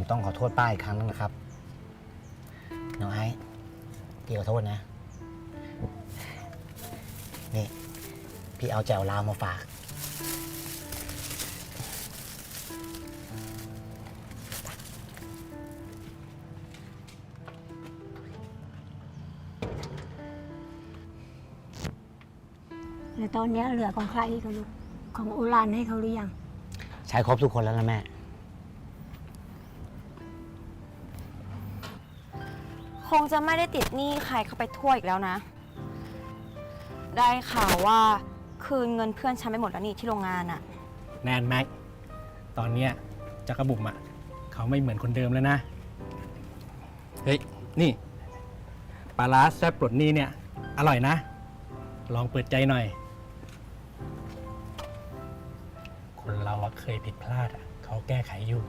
ผมต้องขอโทษป้าอีกครั้งนึงนะครับ น้องไอ้พี่ขอโทษนะ นี่ พี่เอาแจวลาวมาฝาก แล้วตอนเนี้ยเหลือของใครอีกอะลูกของอุรานให้เขาหรือยัง ใช้ครบทุกคนแล้วนะแม่ คงจะไม่ได้ติดหนี้ใครเข้าไปทั่วอีกแล้วนะ ได้ข่าวว่าคืนเงินเพื่อนฉันไปหมดแล้วนี่ที่โรงงานอะแนนแม็ก ตอนเนี้ยจักรบุ๋มอะ เขาไม่เหมือนคนเดิมแล้วนะ เฮ้ย นี่ปลาร้าแซ่บปลดหนี้เนี่ย อร่อยนะ ลองเปิดใจหน่อย คนเราอะเคยผิดพลาดอะเขาแก้ไขอยู่